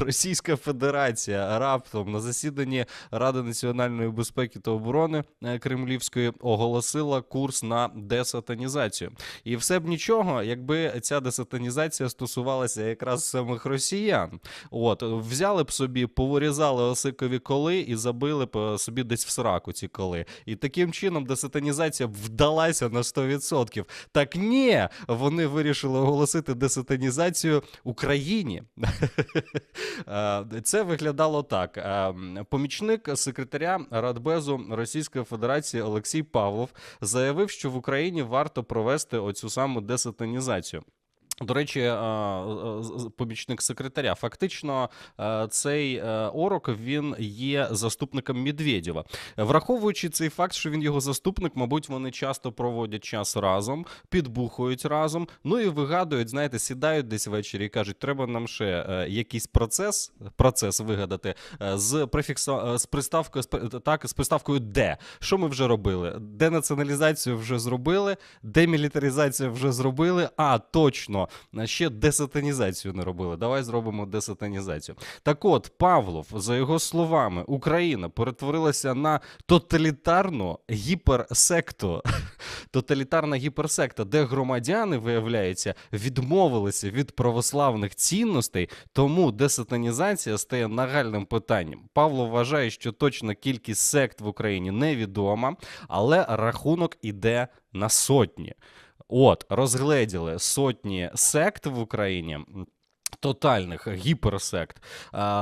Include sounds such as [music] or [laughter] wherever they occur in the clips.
Російська Федерація раптом на засіданні Ради національної безпеки та оборони е, Кремлівської оголосила курс на десатанізацію. І все б нічого, якби ця десатанізація стосувалася якраз самих росіян. От взяли б собі, повирізали осикові коли і забили б е, собі десь в сраку ці коли. І таким чином десатанізація б вдалася на 100%. Так ні, вони вирішили оголосити десатанізацію Україні. [laughs] Е, Це виглядало так: Е, помічник секретаря Радбезу Російської Федерації Олексій Павлов заявив, що в Україні варто провести оцю саму десатанізацію. До речі, е, е, помічник секретаря. Фактично, е, цей орок він є заступником Медведєва. Враховуючи цей факт, що він його заступник, мабуть, вони часто проводять час разом, підбухують разом. Ну і вигадують, знаєте, сідають десь ввечері і кажуть, треба нам ще якийсь процес, процес вигадати з префіксом з приставкою так, з приставкою де. Що ми вже робили? Денаціоналізацію вже зробили, демілітаризацію вже зробили. А точно ще десатанізацію не робили. Давай зробимо десатанізацію. Так от, Павлов, за його словами, Україна перетворилася на тоталітарну гіперсекту. [laughs] Тоталітарна гіперсекта, де громадяни, виявляється, відмовилися від православних цінностей, тому десатанізація стає нагальним питанням. Павло вважає, що точна кількість сект в Україні невідома, але рахунок іде на сотні. От, розгледіли сотні сект в Україні. Тотальних гіперсект,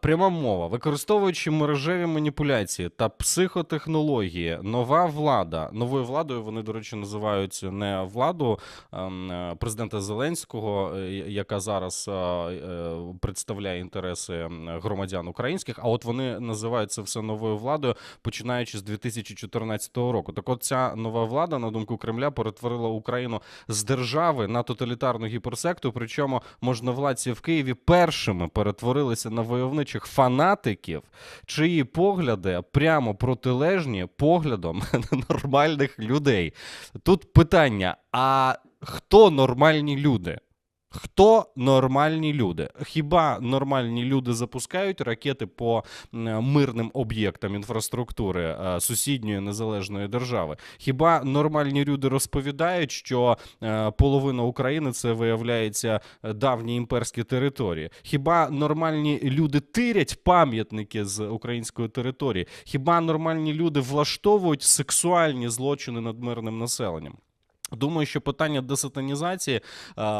пряма мова, використовуючи мережеві маніпуляції та психотехнології, нова влада. Новою владою вони, до речі, називають не владу ем, е, президента Зеленського, е, яка зараз е, представляє інтереси громадян українських. А от вони називають це все новою владою, починаючи з 2014 року. Так, от ця нова влада, на думку Кремля, перетворила Україну з держави на тоталітарну гіперсекту. Причому можновладці в Києві першими перетворилися на войовничих фанатиків, чиї погляди прямо протилежні поглядом [laughs] нормальних людей. Тут питання: а хто нормальні люди? Хто нормальні люди? Хіба нормальні люди запускають ракети по мирним об'єктам інфраструктури е, сусідньої незалежної держави? Хіба нормальні люди розповідають, що е, половина України це виявляється давні імперські території? Хіба нормальні люди тирять пам'ятники з української території? Хіба нормальні люди влаштовують сексуальні злочини над мирним населенням? Думаю, що питання десатанізації, е,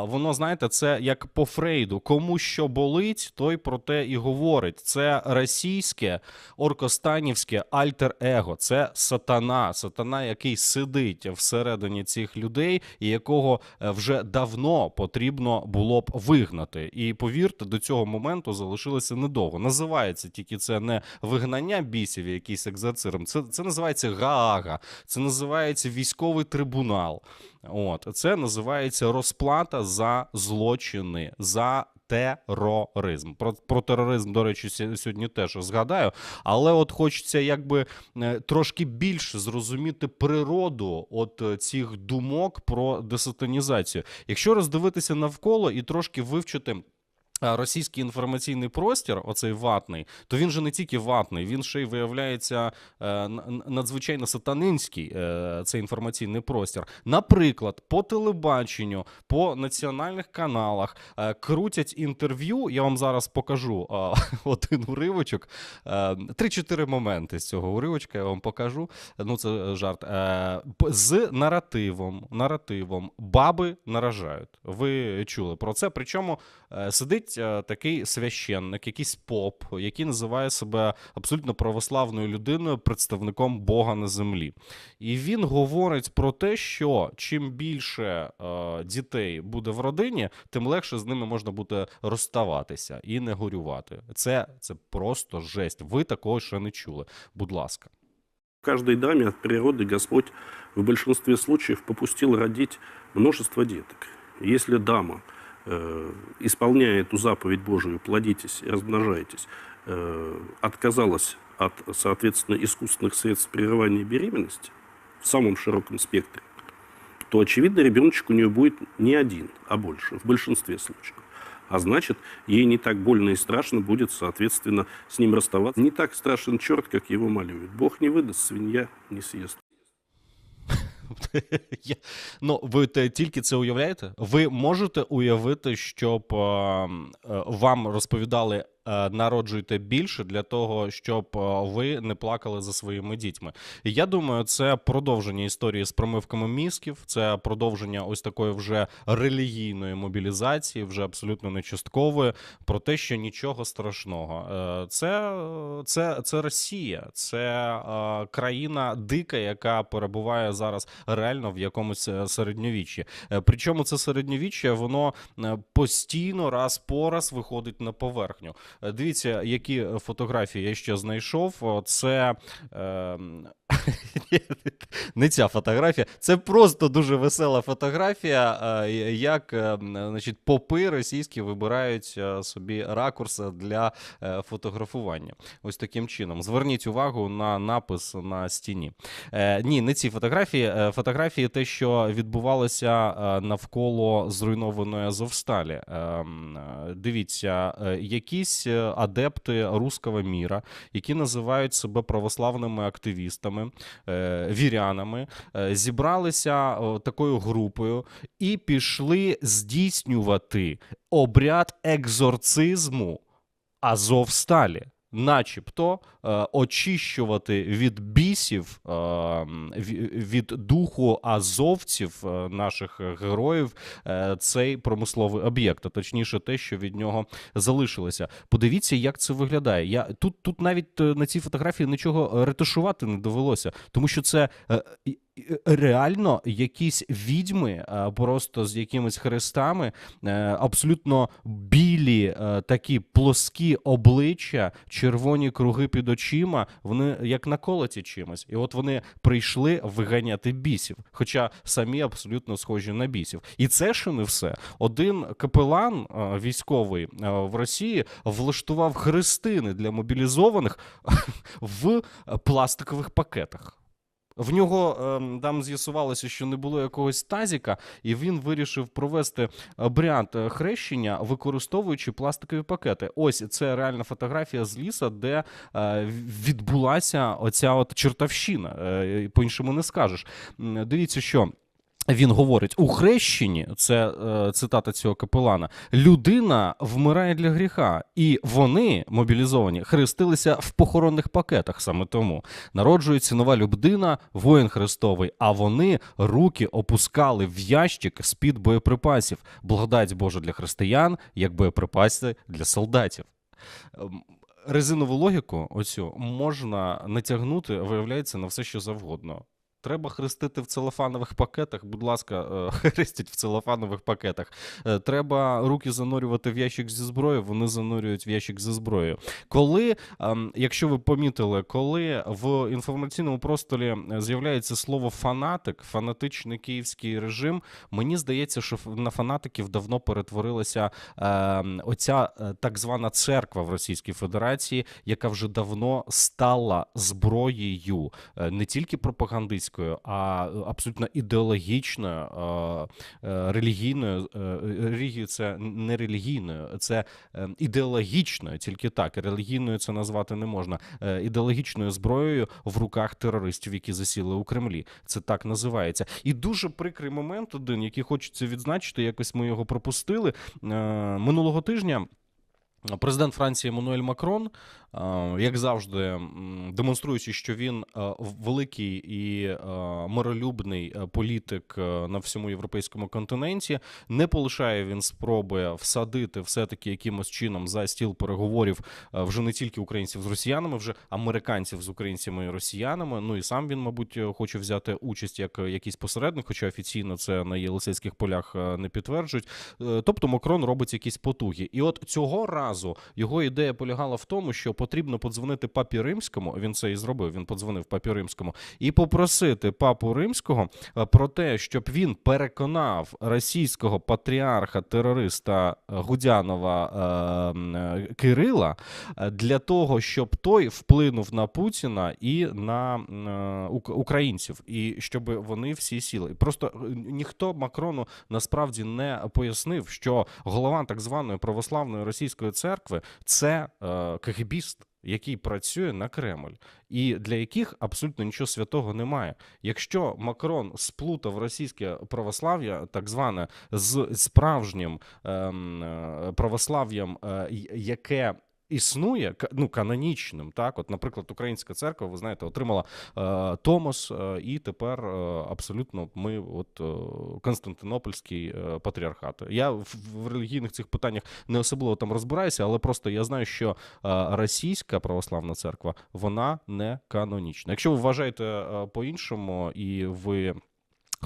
воно знаєте, це як по Фрейду. Кому що болить, той про те і говорить. Це російське оркостанівське альтер-его. Це сатана, сатана, який сидить всередині цих людей, і якого е, вже давно потрібно було б вигнати. І повірте, до цього моменту залишилося недовго. Називається тільки це не вигнання бісів, якийсь екзорцизм. Це, це називається Гаага, це називається військовий трибунал. От це називається розплата за злочини, за тероризм. Про, про тероризм, до речі, сьогодні теж згадаю. Але от хочеться якби е, трошки більше зрозуміти природу от е, цих думок про десатанізацію. Якщо роздивитися навколо і трошки вивчити. Російський інформаційний простір, оцей ватний, то він же не тільки ватний, він ще й виявляється е, надзвичайно сатанинський е, цей інформаційний простір. Наприклад, по телебаченню, по національних каналах е, крутять інтерв'ю. Я вам зараз покажу [laughs] один уривочок. Три-чотири моменти з цього уривочка я вам покажу. Ну, це жарт. З наративом, наративом баби наражають. Ви чули про це. Причому сидить е, такий священник, якийсь поп, який називає себе абсолютно православною людиною, представником Бога на землі. І він говорить про те, що чим більше е, дітей буде в родині, тим легше з ними можна буде розставатися і не горювати. Це, це просто жесть. Ви такого ще не чули. Будь ласка. Каждой даме от природы Господь в большинстве случаев попустил родить множество деток. Если дама, исполняя эту заповедь Божию, плодитесь и размножайтесь, э, отказалась от, соответственно, искусственных средств прерывания беременности в самом широком спектре, то, очевидно, ребеночек у нее будет не один, а больше, в большинстве случаев. А значит, ей не так больно и страшно будет, соответственно, с ним расставаться. Не так страшен черт, как его малюют. Бог не выдаст, свинья не съест. [laughs] Ну, ви те- тільки це уявляєте? Ви можете уявити, щоб е, е, вам розповідали. Е, Народжуйте більше для того, щоб е, ви не плакали за своїми дітьми. І я думаю, це продовження історії з промивками мізків, це продовження ось такої вже релігійної мобілізації, вже абсолютно не часткової, про те, що нічого страшного. Е, Це, це, це Росія, це країна дика, яка перебуває зараз реально в якомусь середньовіччі. Причому це середньовіччя, воно постійно раз по раз виходить на поверхню. Е, Дивіться, які е, фотографії я ще знайшов. Це е, [laughs] не ця фотографія, це просто дуже весела фотографія, е, як значить, попи російські вибирають собі ракурси для фотографування. Ось таким чином. Зверніть увагу на напис на стіні. Ні, не ці фотографії. Фотографії те, що відбувалося навколо зруйнованої Азовсталі. Е, е, Дивіться, е, якісь е, адепти руского міра, які називають себе православними активістами, е, вірянами, е, зібралися такою групою і пішли здійснювати обряд екзорцизму Азовсталі. Начебто е, очищувати від бісів, е, від духу азовців, е, наших героїв, цей промисловий об'єкт, а точніше, те, що від нього залишилося. Подивіться, як це виглядає. Я тут, тут навіть на цій фотографії нічого ретушувати не довелося, тому що це реально якісь відьми, е, просто з якимись хрестами, е, абсолютно білі, е, такі плоскі обличчя, червоні круги під очима, вони як наколоті чимось. І от вони прийшли виганяти бісів, хоча самі абсолютно схожі на бісів. І це ще не все. Один капелан е, військовий е, в Росії влаштував хрестини для мобілізованих [laughs] в пластикових пакетах. В нього ем, там з'ясувалося, що не було якогось тазіка, і він вирішив провести обряд е, хрещення, використовуючи пластикові пакети. Ось це реальна фотографія з ліса, де е, відбулася оця от чертовщина. Е, по-іншому не скажеш. Дивіться, що. Він говорить у хрещенні, це е, цитата цього капелана. Людина вмирає для гріха, і вони мобілізовані хрестилися в похоронних пакетах. Саме тому народжується нова людина, воїн Христовий. А вони руки опускали в ящик з під боєприпасів. Благодать Божа для християн, як боєприпаси для солдатів. Ем, Резинову логіку оцю можна натягнути, виявляється, на все, що завгодно. Треба хрестити в целофанових пакетах. Будь ласка, е, [laughs] хрестіть в целофанових пакетах. Е, Треба руки занурювати в ящик зі зброєю, вони занурюють в ящик зі зброєю. Коли, ем, якщо ви помітили, коли в інформаційному просторі е, з'являється слово фанатик, фанатичний київський режим, мені здається, що на фанатиків давно перетворилася ем, оця так звана церква в Російській Федерації, яка вже давно стала зброєю не тільки пропагандистською, а е, абсолютно ідеологічною, е, релігійною. е, Релігією це не релігійною, це ідеологічною, тільки так. Релігійною це назвати не можна. Ідеологічною зброєю в руках терористів, які засіли у Кремлі. Це так називається. І дуже прикрий момент один, який хочеться відзначити. Якось ми його пропустили минулого тижня. Президент Франції Еммануель Макрон, як завжди, демонструючи, що він е, великий і е, миролюбний е, політик е, на всьому європейському континенті, не полишає він спроби всадити все-таки якимось чином за стіл переговорів е, вже не тільки українців з росіянами, вже американців з українцями і росіянами. Ну і сам він, мабуть, е, хоче взяти участь як е, якийсь посередник, хоча офіційно це на єлисейських полях е, не підтверджують. Е, Тобто Макрон робить якісь потуги. І от цього разу його ідея полягала в тому, що потрібно подзвонити папі римському. Він це і зробив. Він подзвонив папі римському і попросити папу римського е, про те, щоб він переконав російського патріарха терориста Гудянова е, м, е, Кирила для того, щоб той вплинув на Путіна і на українців, і щоб вони всі сіли. Просто ніхто Макрону насправді не пояснив, що голова так званої православної російської церкви це е, кгбіст, який працює на Кремль, і для яких абсолютно нічого святого немає. Якщо Макрон сплутав російське православ'я, так зване, з справжнім ем, е, православ'ям, е, яке існує ну, канонічним, так, от, наприклад, Українська церква, ви знаєте, отримала е, Томос, е, і тепер е, абсолютно ми, от е, Константинопольський е, патріархат. Я в, в релігійних цих питаннях не особливо там розбираюся, але просто я знаю, що е, російська православна церква вона не канонічна. Якщо ви вважаєте е, по-іншому і ви.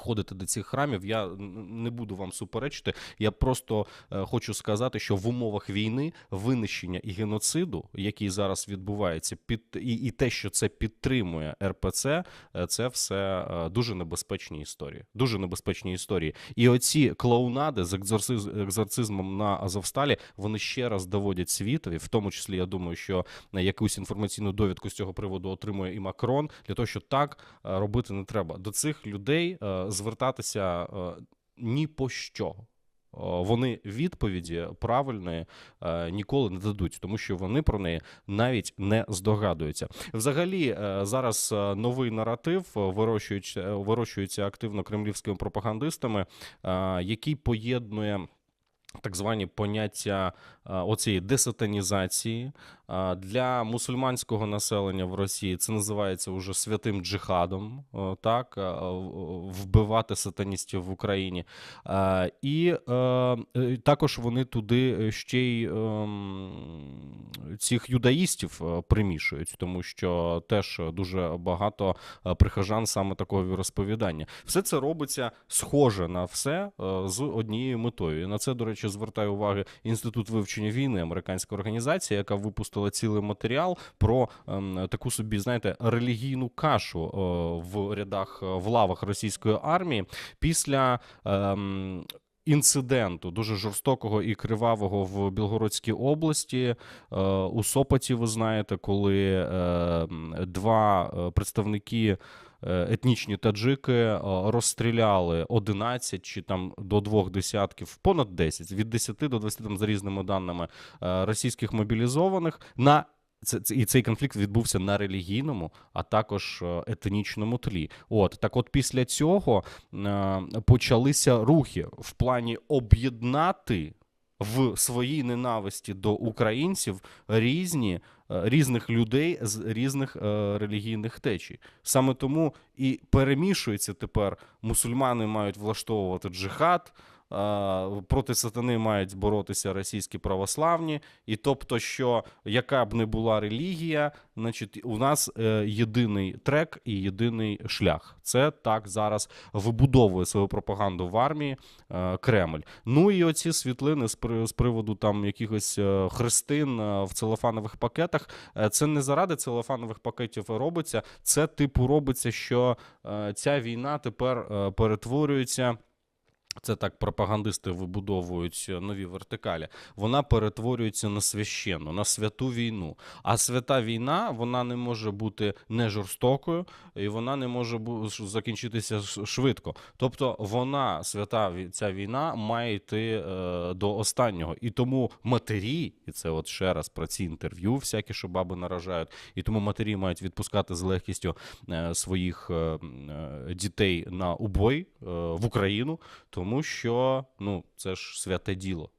Ходите до цих храмів, я не буду вам суперечити. Я просто е, хочу сказати, що в умовах війни винищення і геноциду, який зараз відбувається, під і, і те, що це підтримує РПЦ, е, це все е, дуже небезпечні історії. Дуже небезпечні історії. І оці клоунади з екзорциз, екзорцизмом на Азовсталі вони ще раз доводять світові, в тому числі я думаю, що якусь інформаційну довідку з цього приводу отримує і Макрон для того, що так робити не треба. До цих людей звертатися е, ні по що. Вони відповіді правильної е, ніколи не дадуть, тому що вони про неї навіть не здогадуються. Взагалі, е, зараз е, новий наратив е, вирощується, е, вирощується активно кремлівськими пропагандистами, е, який поєднує. Так звані поняття е, оцієї десатанізації Е, для мусульманського населення в Росії це називається уже святим джихадом, е, так е, вбивати сатаністів в Україні. Е, І е, е, також вони туди ще й ем, цих юдаїстів е, примішують, тому що теж дуже багато е, прихожан саме такого віросповідання. Все це робиться схоже на все е, з однією метою. І на це, до речі, звертає увагу Інститут вивчення війни, американська організація, яка випустила цілий матеріал про ем, таку собі, знаєте, релігійну кашу е, в рядах е, в лавах російської армії після. Ем, Інциденту дуже жорстокого і кривавого в Білгородській області е, у Сопоті, ви знаєте, коли е, два представники етнічні таджики е, розстріляли 11 чи там до двох десятків, понад 10, від 10 до 20, там, за різними даними е, російських мобілізованих на це, це і цей конфлікт відбувся на релігійному, а також е, етнічному тлі. От так, от після цього е, почалися рухи в плані об'єднати в своїй ненависті до українців різні е, різних людей з різних е, релігійних течій. Саме тому і перемішується тепер мусульмани мають влаштовувати джихад. Проти сатани мають боротися російські православні, і тобто, що яка б не була релігія, значить, у нас е, єдиний трек і єдиний шлях. Це так зараз вибудовує свою пропаганду в армії е, Кремль. Ну і оці світлини з, при, з приводу там якихось е, хрестин в целофанових пакетах. Це не заради целофанових пакетів робиться. Це типу робиться, що ця війна тепер перетворюється. Це так пропагандисти вибудовують нові вертикалі. Вона перетворюється на священну, на святу війну. А свята війна вона не може бути не жорстокою, і вона не може закінчитися швидко. Тобто, вона, свята ця війна, має йти е, до останнього. І тому матері, і це от ще раз про ці інтерв'ю, всякі, що баби наражають, і тому матері мають відпускати з легкістю е, своїх е, е, дітей на убой е, в Україну, тому що ну, це ж святе діло.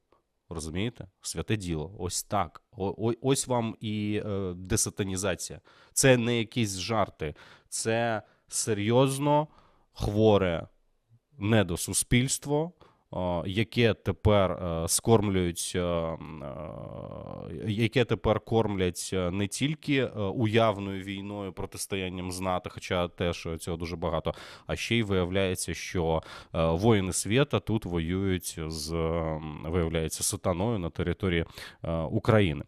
Розумієте? Святе діло. Ось так. О- ось вам і е, десатанізація. Це не якісь жарти, це серйозно хворе недосуспільство, яке тепер е, скормлюють, е, е, яке тепер кормлять не тільки уявною війною, протистоянням з НАТО, хоча теж цього дуже багато, а ще й виявляється, що воїни світа тут воюють з виявляється сатаною на території України.